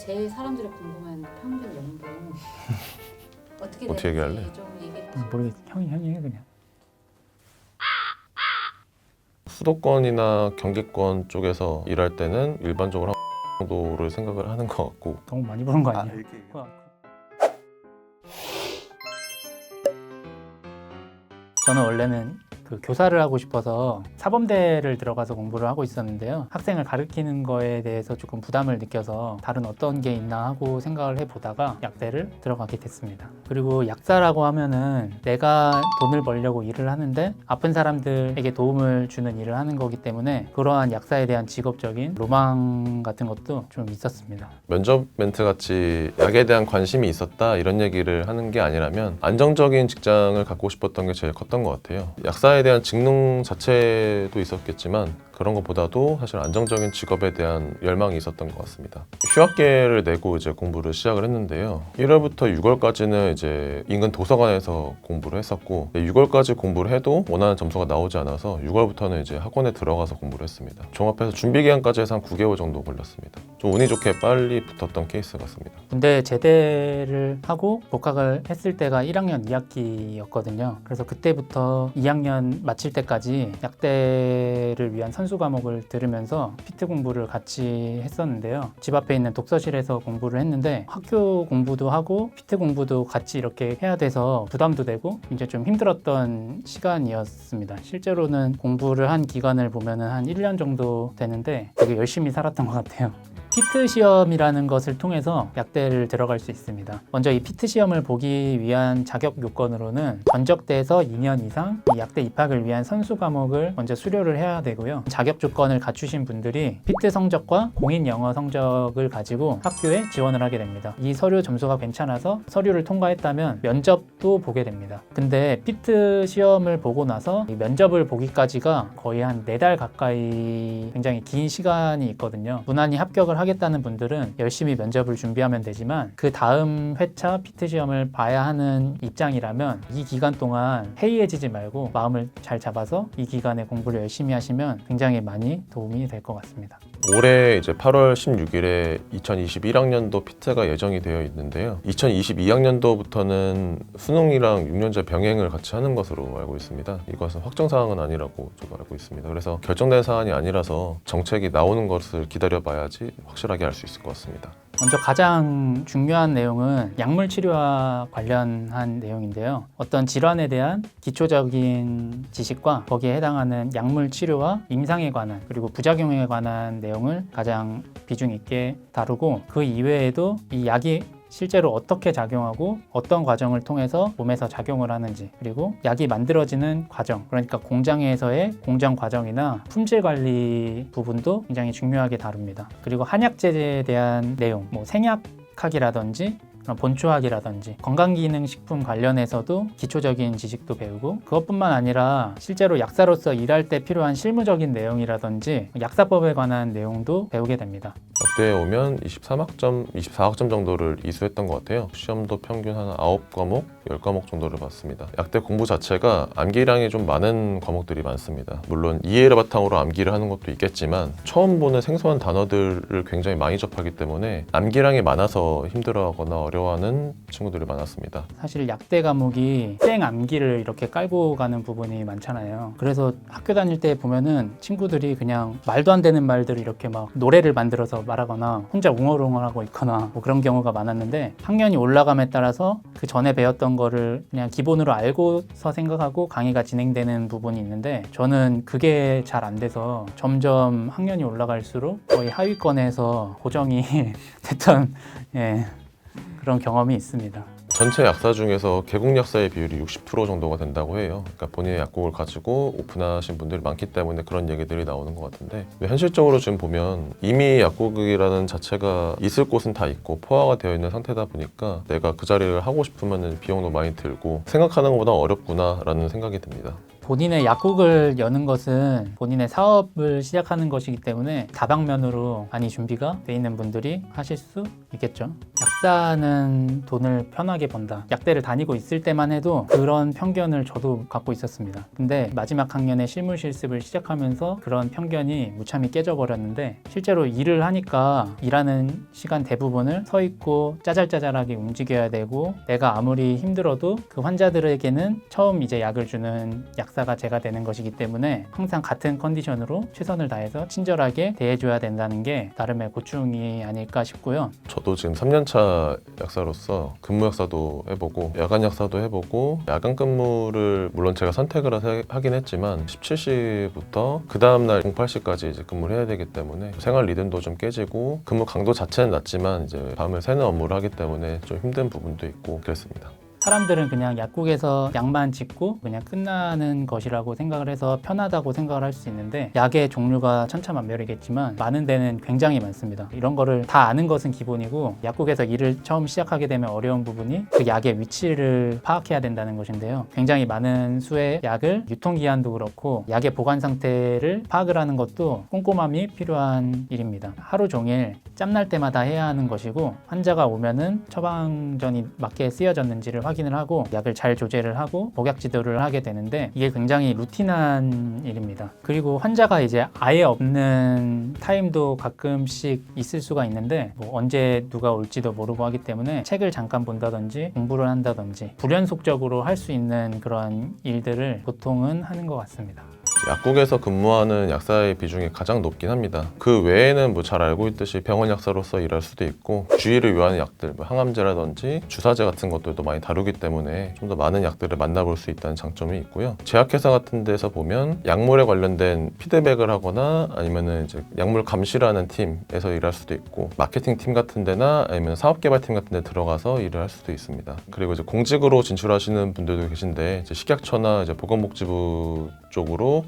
제 사람들이 궁금한 평균 연봉 어떻게 어떻게 얘기할래? 좀 얘기해 음, 주세요. 모르겠 형이 형이 해 그냥. 수도권이나 경기권 쪽에서 일할 때는 일반적으로 한 정도를 생각을 하는 것 같고 너무 많이 버는 거 아, 아니야? 이렇게 그- 저는 원래는 그 교사를 하고 싶어서 사범대를 들어가서 공부를 하고 있었는데요. 학생을 가르치는 거에 대해서 조금 부담을 느껴서 다른 어떤 게 있나 하고 생각을 해보다가 약대를 들어가게 됐습니다. 그리고 약사라고 하면은 내가 돈을 벌려고 일을 하는데 아픈 사람들에게 도움을 주는 일을 하는 거기 때문에 그러한 약사에 대한 직업적인 로망 같은 것도 좀 있었습니다. 면접 멘트 같이 약에 대한 관심이 있었다 이런 얘기를 하는 게 아니라면 안정적인 직장을 갖고 싶었던 게 제일 컸던 것 같아요. 약사에 대한 직능 자체도 있었겠지만 그런 것보다도 사실 안정적인 직업에 대한 열망이 있었던 것 같습니다. 휴학계를 내고 이제 공부를 시작을 했는데요. 1월부터 6월까지는 이제 인근 도서관에서 공부를 했었고 6월까지 공부를 해도 원하는 점수가 나오지 않아서 6월부터는 이제 학원에 들어가서 공부를 했습니다. 종합해서 준비 기간까지 해서 한 9개월 정도 걸렸습니다. 좀 운이 좋게 빨리 붙었던 케이스 같습니다. 군대 제대를 하고 복학을 했을 때가 1학년 2학기였거든요. 그래서 그때부터 2학년 마칠 때까지 약대를 위한 선수 과목을 들으면서 피트 공부를 같이 했었는데요. 집 앞에 있는 독서실에서 공부를 했는데 학교 공부도 하고 피트 공부도 같이 이렇게 해야 돼서 부담도 되고 이제 좀 힘들었던 시간이었습니다. 실제로는 공부를 한 기간을 보면은 한 1년 정도 되는데 되게 열심히 살았던 것 같아요. 피트 시험이라는 것을 통해서 약대를 들어갈 수 있습니다. 먼저 이 피트 시험을 보기 위한 자격 요건으로는 전적대에서 2년 이상 이 약대 입학을 위한 선수 과목을 먼저 수료를 해야 되고요. 자격 조건을 갖추신 분들이 피트 성적과 공인 영어 성적을 가지고 학교에 지원을 하게 됩니다. 이 서류 점수가 괜찮아서 서류를 통과했다면 면접도 보게 됩니다. 근데 피트 시험을 보고 나서 이 면접을 보기까지가 거의 한네달 가까이 굉장히 긴 시간이 있거든요. 무난히 합격을 하겠다는 분들은 열심히 면접을 준비하면 되지만 그 다음 회차 피트 시험을 봐야 하는 입장이라면 이 기간 동안 해이해지지 말고 마음을 잘 잡아서 이 기간에 공부를 열심히 하시면 굉장히 많이 도움이 될 것 같습니다. 올해 이제 8월 16일에 2021학년도 피트가 예정이 되어 있는데요. 2022학년도부터는 수능이랑 6년제 병행을 같이 하는 것으로 알고 있습니다. 이것은 확정 사항은 아니라고 좀 알고 있습니다. 그래서 결정된 사안이 아니라서 정책이 나오는 것을 기다려봐야지 확실하게 알 수 있을 것 같습니다. 먼저 가장 중요한 내용은 약물 치료와 관련한 내용인데요. 어떤 질환에 대한 기초적인 지식과 거기에 해당하는 약물 치료와 임상에 관한 그리고 부작용에 관한 내용을 가장 비중 있게 다루고 그 이외에도 이 약이 실제로 어떻게 작용하고 어떤 과정을 통해서 몸에서 작용을 하는지 그리고 약이 만들어지는 과정 그러니까 공장에서의 공정 과정이나 품질 관리 부분도 굉장히 중요하게 다룹니다. 그리고 한약재에 대한 내용 뭐 생약학이라든지 그런 본초학이라든지 건강기능식품 관련해서도 기초적인 지식도 배우고 그것뿐만 아니라 실제로 약사로서 일할 때 필요한 실무적인 내용이라든지 약사법에 관한 내용도 배우게 됩니다. 약대에 오면 23학점, 24학점 정도를 이수했던 것 같아요. 시험도 평균 한 9과목, 10과목 정도를 봤습니다. 약대 공부 자체가 암기량이 좀 많은 과목들이 많습니다. 물론 이해를 바탕으로 암기를 하는 것도 있겠지만 처음 보는 생소한 단어들을 굉장히 많이 접하기 때문에 암기량이 많아서 힘들어하거나 어려워하는 친구들이 많았습니다. 사실 약대 과목이 땡 암기를 이렇게 깔고 가는 부분이 많잖아요. 그래서 학교 다닐 때 보면은 친구들이 그냥 말도 안 되는 말들을 이렇게 막 노래를 만들어서 말하거나 혼자 웅얼웅얼하고 있거나 뭐 그런 경우가 많았는데 학년이 올라감에 따라서 그 전에 배웠던 거를 그냥 기본으로 알고서 생각하고 강의가 진행되는 부분이 있는데 저는 그게 잘 안 돼서 점점 학년이 올라갈수록 거의 하위권에서 고정이 됐던 예, 그런 경험이 있습니다. 전체 약사 중에서 개국 약사의 비율이 60% 정도가 된다고 해요. 그러니까 본인의 약국을 가지고 오픈하신 분들이 많기 때문에 그런 얘기들이 나오는 것 같은데 현실적으로 지금 보면 이미 약국이라는 자체가 있을 곳은 다 있고 포화가 되어 있는 상태다 보니까 내가 그 자리를 하고 싶으면 비용도 많이 들고 생각하는 것보다 어렵구나라는 생각이 듭니다. 본인의 약국을 여는 것은 본인의 사업을 시작하는 것이기 때문에 다방면으로 많이 준비가 돼 있는 분들이 하실 수 있겠죠. 약사는 돈을 편하게 번다. 약대를 다니고 있을 때만 해도 그런 편견을 저도 갖고 있었습니다. 근데 마지막 학년에 실무 실습을 시작하면서 그런 편견이 무참히 깨져버렸는데 실제로 일을 하니까 일하는 시간 대부분을 서 있고 짜잘짜잘하게 움직여야 되고 내가 아무리 힘들어도 그 환자들에게는 처음 이제 약을 주는 약사 가 제가 되는 것이기 때문에 항상 같은 컨디션으로 최선을 다해서 친절하게 대해줘야 된다는 게 나름의 고충이 아닐까 싶고요. 저도 지금 3년차 약사로서 근무 약사도 해보고 야간 약사도 해보고 야간 근무를 물론 제가 선택을 하긴 했지만 17시부터 그 다음날 08시까지 이제 근무를 해야 되기 때문에 생활 리듬도 좀 깨지고 근무 강도 자체는 낮지만 이제 밤을 새는 업무를 하기 때문에 좀 힘든 부분도 있고 그랬습니다. 사람들은 그냥 약국에서 약만 짓고 그냥 끝나는 것이라고 생각을 해서 편하다고 생각을 할 수 있는데 약의 종류가 천차만별이겠지만 많은 데는 굉장히 많습니다. 이런 거를 다 아는 것은 기본이고 약국에서 일을 처음 시작하게 되면 어려운 부분이 그 약의 위치를 파악해야 된다는 것인데요. 굉장히 많은 수의 약을 유통기한도 그렇고 약의 보관 상태를 파악을 하는 것도 꼼꼼함이 필요한 일입니다. 하루 종일 짬날 때마다 해야 하는 것이고 환자가 오면은 처방전이 맞게 쓰여졌는지를 확인을 하고 약을 잘 조제를 하고 복약 지도를 하게 되는데 이게 굉장히 루틴한 일입니다. 그리고 환자가 이제 아예 없는 타임도 가끔씩 있을 수가 있는데 뭐 언제 누가 올지도 모르고 하기 때문에 책을 잠깐 본다든지 공부를 한다든지 불연속적으로 할 수 있는 그런 일들을 보통은 하는 것 같습니다. 약국에서 근무하는 약사의 비중이 가장 높긴 합니다. 그 외에는 뭐 잘 알고 있듯이 병원 약사로서 일할 수도 있고 주의를 위한 약들, 뭐 항암제라든지 주사제 같은 것들도 많이 다루기 때문에 좀 더 많은 약들을 만나볼 수 있다는 장점이 있고요. 제약회사 같은 데서 보면 약물에 관련된 피드백을 하거나 아니면은 이제 약물 감시라는 팀에서 일할 수도 있고 마케팅 팀 같은 데나 아니면 사업개발팀 같은 데 들어가서 일을 할 수도 있습니다. 그리고 이제 공직으로 진출하시는 분들도 계신데 이제 식약처나 이제 보건복지부 쪽으로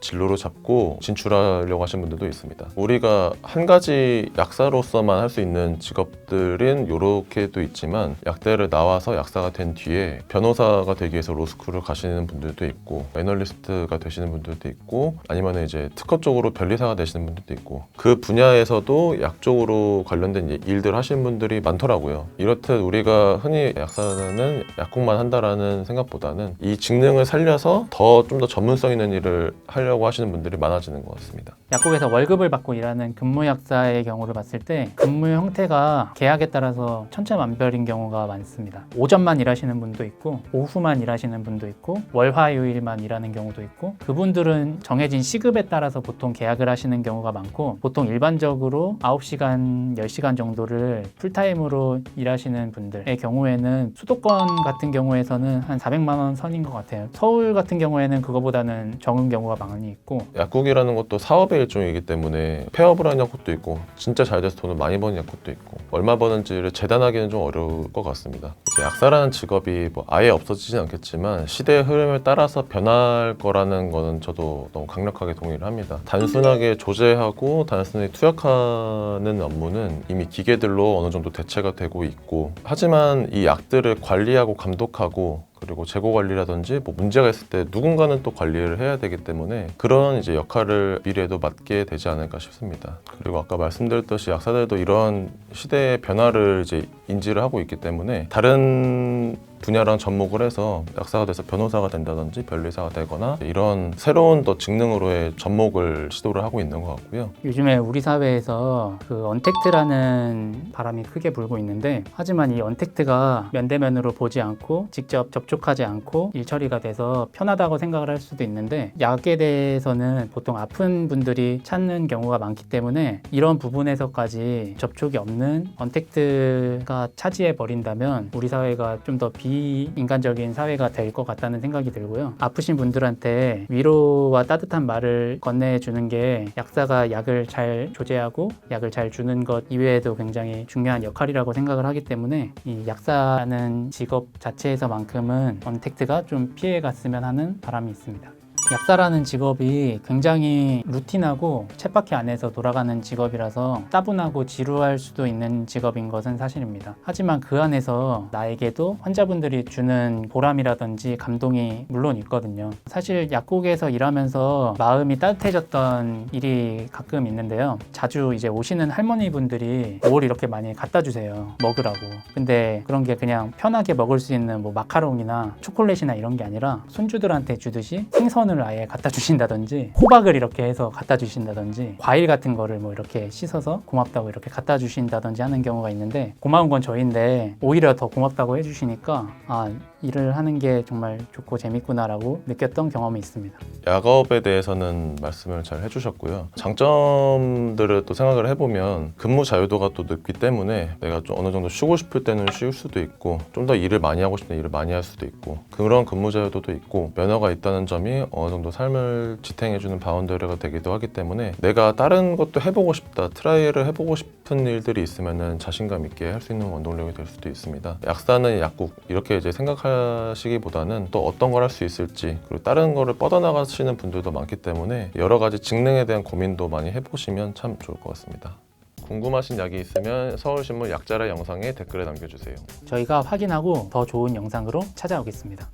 진로를 잡고 진출하려고 하시는 분들도 있습니다. 우리가 한 가지 약사로서만 할 수 있는 직업들은 이렇게도 있지만 약대를 나와서 약사가 된 뒤에 변호사가 되기 위해서 로스쿨을 가시는 분들도 있고 애널리스트가 되시는 분들도 있고 아니면 이제 특허 쪽으로 변리사가 되시는 분들도 있고 그 분야에서도 약 쪽으로 관련된 일들 하시는 분들이 많더라고요. 이렇듯 우리가 흔히 약사는 약국만 한다라는 생각보다는 이 직능을 살려서 더 좀더 전문성 있는 일을 하려 고 하시는 분들이 많아지는 것 같습니다. 약국에서 월급을 받고 일하는 근무 약사의 경우를 봤을 때 근무 형태가 계약에 따라서 천차만별인 경우가 많습니다. 오전만 일하시는 분도 있고 오후만 일하시는 분도 있고 월화요일만 일하는 경우도 있고 그분들은 정해진 시급에 따라서 보통 계약을 하시는 경우가 많고 보통 일반적으로 9시간, 10시간 정도를 풀타임으로 일하시는 분들의 경우에는 수도권 같은 경우에서는 한 400만 원 선인 것 같아요. 서울 같은 경우에는 그거보다는 적은 경우가 많이 있고 약국이라는 것도 사업의 일종이기 때문에 폐업을 하는 약국도 있고 진짜 잘 돼서 돈을 많이 버는 약국도 있고 얼마 버는지를 재단하기는 좀 어려울 것 같습니다. 약사라는 직업이 뭐 아예 없어지진 않겠지만 시대의 흐름을 따라서 변할 거라는 거는 저도 너무 강력하게 동의를 합니다. 단순하게 조제하고 단순히 투약하는 업무는 이미 기계들로 어느 정도 대체가 되고 있고 하지만 이 약들을 관리하고 감독하고 그리고 재고 관리라든지 뭐 문제가 있을 때 누군가는 또 관리를 해야 되기 때문에 그런 이제 역할을 미래에도 맡게 되지 않을까 싶습니다. 그리고 아까 말씀드렸듯이 약사들도 이런 시대의 변화를 이제 인지를 하고 있기 때문에 다른 분야랑 접목을 해서 약사가 돼서 변호사가 된다든지 변리사가 되거나 이런 새로운 또 직능으로의 접목을 시도를 하고 있는 것 같고요. 요즘에 우리 사회에서 그 언택트라는 바람이 크게 불고 있는데 하지만 이 언택트가 면대면으로 보지 않고 직접 접촉하지 않고 일 처리가 돼서 편하다고 생각을 할 수도 있는데 약에 대해서는 보통 아픈 분들이 찾는 경우가 많기 때문에 이런 부분에서까지 접촉이 없는 언택트가 차지해 버린다면 우리 사회가 좀 더 비 인간적인 사회가 될 것 같다는 생각이 들고요. 아프신 분들한테 위로와 따뜻한 말을 건네주는 게 약사가 약을 잘 조제하고 약을 잘 주는 것 이외에도 굉장히 중요한 역할이라고 생각을 하기 때문에 이 약사라는 직업 자체에서만큼은 언택트가 좀 피해 갔으면 하는 바람이 있습니다. 약사라는 직업이 굉장히 루틴하고 쳇바퀴 안에서 돌아가는 직업이라서 따분하고 지루할 수도 있는 직업인 것은 사실입니다. 하지만 그 안에서 나에게도 환자분들이 주는 보람이라든지 감동이 물론 있거든요. 사실 약국에서 일하면서 마음이 따뜻해졌던 일이 가끔 있는데요. 자주 이제 오시는 할머니 분들이 뭘 이렇게 많이 갖다 주세요. 먹으라고. 근데 그런 게 그냥 편하게 먹을 수 있는 뭐 마카롱이나 초콜릿이나 이런 게 아니라 손주들한테 주듯이 생선을 아예 갖다 주신다든지 호박을 이렇게 해서 갖다 주신다든지 과일 같은 거를 뭐 이렇게 씻어서 고맙다고 이렇게 갖다 주신다든지 하는 경우가 있는데 고마운 건 저인데 오히려 더 고맙다고 해주시니까 아 일을 하는 게 정말 좋고 재밌구나라고 느꼈던 경험이 있습니다. 약업에 대해서는 말씀을 잘 해주셨고요. 장점들을 또 생각을 해보면 근무 자유도가 또 높기 때문에 내가 좀 어느 정도 쉬고 싶을 때는 쉴 수도 있고 좀 더 일을 많이 하고 때 일을 많이 할 수도 있고 그런 근무 자유도도 있고 면허가 있다는 점이 어느 정도 삶을 지탱해주는 바운더리가 되기도 하기 때문에 내가 다른 것도 해보고 싶다 트라이를 해보고 싶은 일들이 있으면은 자신감 있게 할 수 있는 원동력이 될 수도 있습니다. 약사는 약국 이렇게 이제 생각하시기보다는 또 어떤 걸 할 수 있을지 그리고 다른 거를 뻗어나가시는 분들도 많기 때문에 여러 가지 직능에 대한 고민도 많이 해보시면 참 좋을 것 같습니다. 궁금하신 약이 있으면 서울신문 약자라 영상에 댓글에 남겨주세요. 저희가 확인하고 더 좋은 영상으로 찾아오겠습니다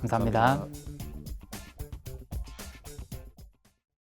감사합니다. 감사합니다.